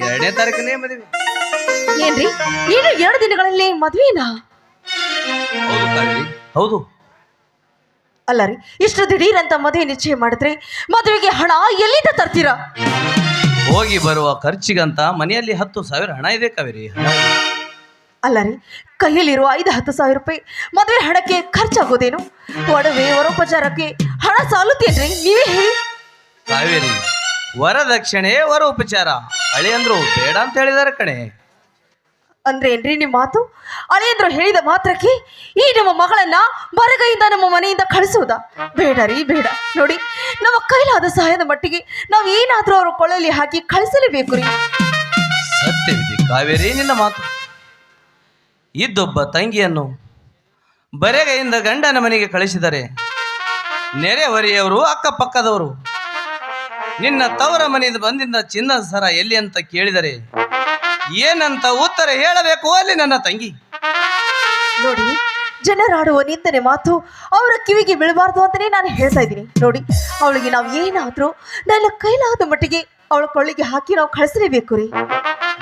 ಎರಡನೇ ತಾರೀಕನೇ ಮದುವೆ. ಏನ್ರಿ? ಏನು ಎರಡು ದಿನಗಳಲ್ಲಿ ಮದ್ವೆನಾ? ಹೌದು ಅಲ್ಲ ರೀ ಇಷ್ಟು ದಿಢೀರಂತ ಅಂತ ಮದುವೆ ನಿಶ್ಚಯ ಮಾಡಿದ್ರೆ ಮದುವೆಗೆ ಹಣ ಎಲ್ಲಿಂದ ತರ್ತೀರಾ? ಹೋಗಿ ಬರುವ ಖರ್ಚಿಗಂತ ಮನೆಯಲ್ಲಿ ಹತ್ತು ಸಾವಿರ ಹಣ ಇದೆ ಕಾವೇರಿ. ಹಣ. ಅಲ್ಲ ರೀ ಕೈಯಲ್ಲಿರುವ ಐದು ಹತ್ತು ಸಾವಿರ ರೂಪಾಯಿ ಮದುವೆ ಹಣಕ್ಕೆ ಖರ್ಚಾಗೋದೇನು? ಒಡವೆ ವರೋಪಚಾರಕ್ಕೆ ಹಣ ಸಾಲುತ್ತೇನ್ರಿ ನೀವೇ ಹೇಳಿ. ಕಾವೇರಿ ವರದಕ್ಷಿಣೆ ವರ ಉಪಚಾರ ಅಳಿಯಂದ್ರು ಬೇಡ ಅಂತ ಹೇಳಿದಾರೆ ಕಣೆ. ಅಂದ್ರೆ ಏನ್ರಿ ನಿಮ್ಮ ಮಾತು ಅಳಿಯಂದ್ರು ಹೇಳಿದ ಮಾತ್ರಕ್ಕೆ ಈ ನಮ್ಮ ಮಗಳನ್ನ ಬರಗೈಯಿಂದ ನಮ್ಮ ಮನೆಯಿಂದ ಕಳಿಸುವುದಾ ಬೇಡ ರೀ ಬೇಡ. ನೋಡಿ ನಮ್ಮ ಕೈಲಾದ ಸಹಾಯದ ಮಟ್ಟಿಗೆ ನಾವು ಏನಾದ್ರೂ ಅವ್ರ ಕೊಳಲಿ ಹಾಕಿ ಕಳಿಸಲೇಬೇಕು ರೀ. ಸತ್ಯವಿದೆ ಕಾವೇರಿ ನಿನ್ನ ಮಾತು. ಇದ್ದೊಬ್ಬ ತಂಗಿಯನ್ನು ಬರೆಗೈಯಿಂದ ಗಂಡನ ಮನೆಗೆ ಕಳಿಸಿದರೆ ನೆರೆಹೊರೆಯವರು ಅಕ್ಕಪಕ್ಕದವರು ನಿನ್ನ ತವರ ಮನೆಯಿಂದ ಬಂದಿದ್ದ ಚಿನ್ನದ ಸರ ಎಲ್ಲಿ ಅಂತ ಕೇಳಿದರೆ ಏನಂತ ಉತ್ತರ ಹೇಳಬೇಕು ಅಲ್ಲಿ ನನ್ನ ತಂಗಿ. ನೋಡಿ ಜನರಾಡುವ ನಿಂದನೆ ಮಾತು ಅವರ ಕಿವಿಗೆ ಬೀಳಬಾರ್ದು ಅಂತಲೇ ನಾನು ಹೇಳ್ತಾ ಇದ್ದೀನಿ. ನೋಡಿ ಅವಳಿಗೆ ನಾವು ಏನಾದರೂ ನನ್ನ ಕೈಲಾದ ಮಟ್ಟಿಗೆ ಅವಳ ಕೊಳ್ಳಿಗೆ ಹಾಕಿ ನಾವು ಕಳಿಸಲೇಬೇಕು ರೀ.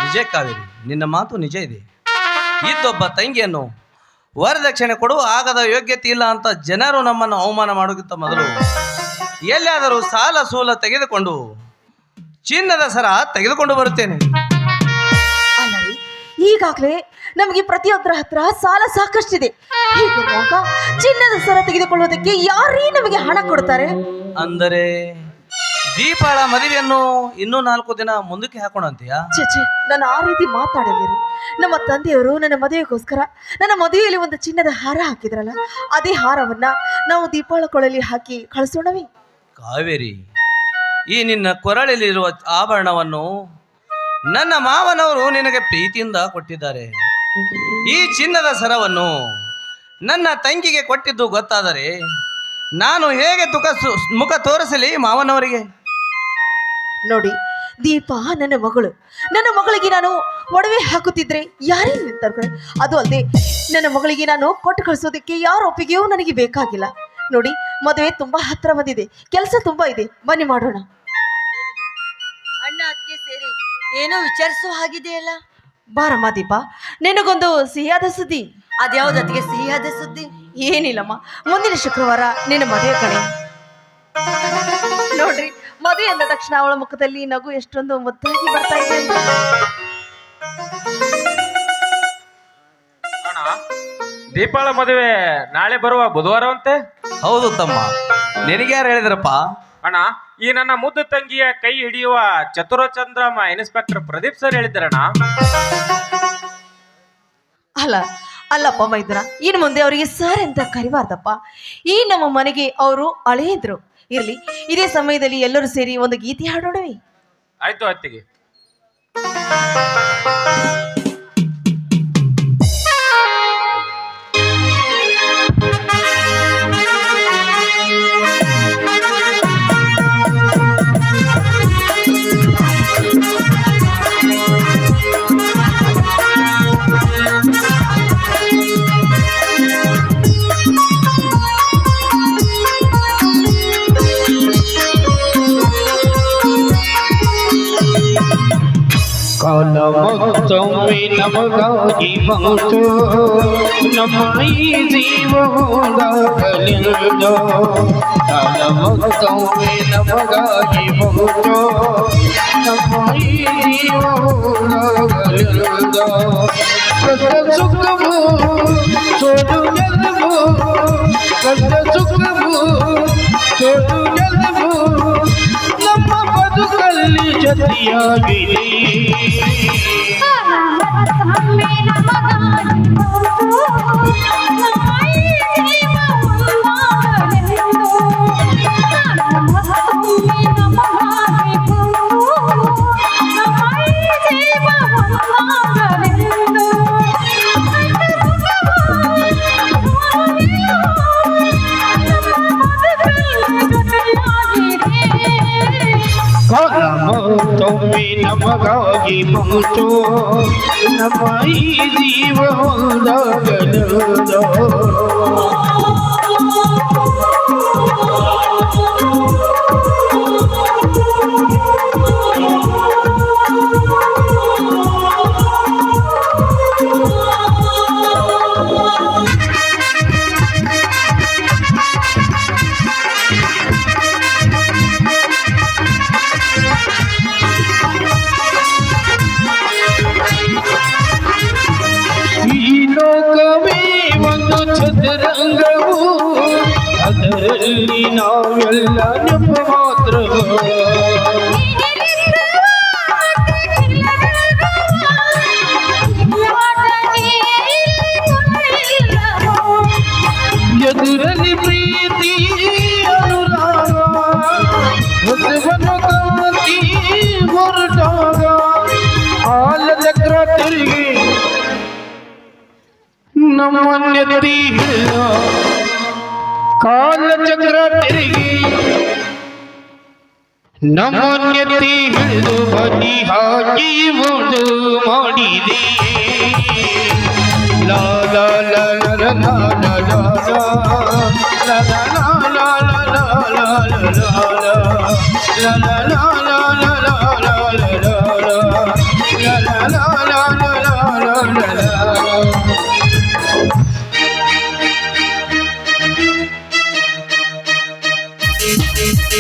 ನಿಜ ಕಾವೇರಿ ನಿನ್ನ ಮಾತು ನಿಜ ಇದೆ. ಇದ್ದೊಬ್ಬ ತಂಗಿಯನ್ನು ವರದಕ್ಷಿಣೆ ಕೊಡುವ ಆಗದ ಯೋಗ್ಯತೆ ಇಲ್ಲ ಅಂತ ಜನರು ನಮ್ಮನ್ನು ಅವಮಾನ ಮಾಡೋಕ್ಕಿಂತ ಮೊದಲು ಎಲ್ಲಿಯಾದರೂ ಸಾಲ ಸೂಲ ತೆಗೆದುಕೊಂಡು ಚಿನ್ನದ ಸರ ತೆಗೆದುಕೊಂಡು ಬರುತ್ತೇನೆ. ಈಗಾಗಲೇ ನಮಗೆ ಪ್ರತಿಯೊಬ್ಬರ ಹತ್ರ ಸಾಲ ಸಾಕಷ್ಟಿದೆ. ಹೀಗಿರುವಾಗ ಚಿನ್ನದ ಸರ ತೆಗೆದುಕೊಳ್ಳುವುದಕ್ಕೆ ಯಾರೇ ನಮಗೆ ಹಣ ಕೊಡ್ತಾರೆ? ಅಂದರೆ ದೀಪಾಳ ಮದುವೆಯನ್ನು ಇನ್ನೂ ನಾಲ್ಕು ದಿನ ಮುಂದಕ್ಕೆ ಹಾಕೋಣ ಅಂತೀಯಾ? ಚಚೆ ನಾನು ಆ ರೀತಿ ಮಾತಾಡಲಿರಿ. ನಮ್ಮ ತಂದೆಯವರು ನನ್ನ ಮದುವೆಗೋಸ್ಕರ ನನ್ನ ಮದುವೆಯಲ್ಲಿ ಒಂದು ಚಿನ್ನದ ಹಾರ ಹಾಕಿದ್ರಲ್ಲ ಅದೇ ಹಾರವನ್ನ ನಾವು ದೀಪಾಳ ಕೊಳಲಿ ಹಾಕಿ ಕಳಿಸೋಣವೇ? ಕಾವೇರಿ, ಈ ನಿನ್ನ ಕೊರಳಲ್ಲಿರುವ ಆಭರಣವನ್ನು ನನ್ನ ಮಾವನವರು ನಿನಗೆ ಪ್ರೀತಿಯಿಂದ ಕೊಟ್ಟಿದ್ದಾರೆ. ಈ ಚಿನ್ನದ ಸರವನ್ನು ನನ್ನ ತಂಗಿಗೆ ಕೊಟ್ಟಿದ್ದು ಗೊತ್ತಾದರೆ ನಾನು ಹೇಗೆ ತುಕ ಮುಖ ತೋರಿಸಲಿ ಮಾವನವರಿಗೆ? ನೋಡಿ, ದೀಪ ನನ್ನ ಮಗಳು. ನನ್ನ ಮಗಳಿಗೆ ನಾನು ಒಡವೆ ಹಾಕುತ್ತಿದ್ರೆ ಯಾರೇ ನಿಂತಾರೆ ಅದು ಅಲ್ಲದೆ ನನ್ನ ಮಗಳಿಗೆ ನಾನು ಕೊಟ್ಟು ಕಳಿಸೋದಕ್ಕೆ ಯಾರ ಒಪ್ಪಿಗೆಯೂ ನನಗೆ ಬೇಕಾಗಿಲ್ಲ. ನೋಡಿ ಮದುವೆ ತುಂಬಾ ಹತ್ರ ಬಂದಿದೆ. ಕೆಲಸ ತುಂಬಾ ಇದೆ. ಬನ್ನಿ ಮಾಡೋಣ. ಅಣ್ಣ ಅದಕ್ಕೆ ಸೇರಿ. ಏನೋ ವಿಚಾರಿಸೋ ಹಾಗಿದೆಯಲ್ಲ? ಬಾರಮ್ಮ ದೀಪ ನಿನಗೊಂದು ಸಿಹಿಯಾದ ಸುದ್ದಿ. ಅದ್ಯಾವ್ದು ಅದಕ್ಕೆ ಸಿಹಿಯಾದ ಸುದ್ದಿ? ಏನಿಲ್ಲಮ್ಮ ಮುಂದಿನ ಶುಕ್ರವಾರ ನಿನ್ನ ಮದುವೆ ಕಣೆ. ನೋಡ್ರಿ ಮದುವೆ ಅಂದ ತಕ್ಷಣ ಅವಳ ಮುಖದಲ್ಲಿ ನಗು ಎಷ್ಟೊಂದು ಮುದ್ದಾಗಿ ಬರ್ತಾ ಇದೆ ದೀಪಾಳ ಅಣ್ಣ ದೀಪಾವಳಿ ಮದುವೆ ನಾಳೆ ಬರುವ ಬುಧವಾರವಂತೆ? ಹೌದು ತಮ್ಮ. ನಿನಗೆ ಯಾರು ಹೇಳಿದ್ರಪ್ಪ? ಅಣ್ಣ ಈ ನನ್ನ ಮುದ್ದು ತಂಗಿಯ ಕೈ ಹಿಡಿಯುವ ಚತುರಚಂದ್ರಮ ಇನ್ಸ್ಪೆಕ್ಟರ್ ಪ್ರದೀಪ್ ಸರ್ ಹೇಳಿದ್ರಣ್ಣ ಅಲ್ಲ ಅಲ್ಲಪ್ಪ ಮೈದ್ರ ಇನ್ನು ಮುಂದೆ ಅವರಿಗೆ ಸರ್ ಅಂತ ಕರಿಬಾರ್ದಪ್ಪ. ಈ ನಮ್ಮ ಮನೆಗೆ ಅವರು ಅಳೆಯಿದ್ರು ಇರ್ಲಿ ಇದೇ ಸಮಯದಲ್ಲಿ ಎಲ್ಲರೂ ಸೇರಿ ಒಂದು ಗೀತೆ ಹಾಡೋಣವಿ. ಆಯ್ತು ಅತ್ತಿಗೆ. ಕಾಲಮತ್ತೊಮ್ಮೆ ನಮಗಾಗಿ ಬಂತು ನಮ್ಮ ಈ ಜೀವದಾಗಲಿಂದ ಕಾಲಮತ್ತೊಮ್ಮೆ ನಮಗಾಗಿ ಬಂತು ನಮ್ಮ ಈ ಜೀವದಾಗಲಿಂದ ಕಷ್ಟ ಸುಖವು ಸೋದು ಗೆಲ್ಲವು ಕಷ್ಟ ಸುಖವು ಸೋದು ಗೆಲ್ಲವು ನಮ್ಮ ಬದುಕಲ್ಲಿ दिया गिरी ನಮಗಾಗಿ ಬಂತು ನಮ್ಮ ಈ ಜೀವ ಅದರಲ್ಲಿ ನಾವೆಲ್ಲ ನಿಮ್ಮ ಮಾತ್ರ ಎದುರಲ್ಲಿ ಪ್ರೀತಿ ಅನುರಾಗ ಹೊಸವನ ಕಾಂತಿ ಹೊರಟಾಗ ಹಾಲ కాలచక్ర తిరిగి ನಮನ್ಯತೆ ಹಿಡಿದು ಬನ್ನಿ ಹಾಕಿ ಮುಂದು ಮಾಡಿದೆ ಲಾಲ ಲಾಲ ಲಾಲ ಲಾಲ ಲಾಲ ಲಾಲ ಲಾಲ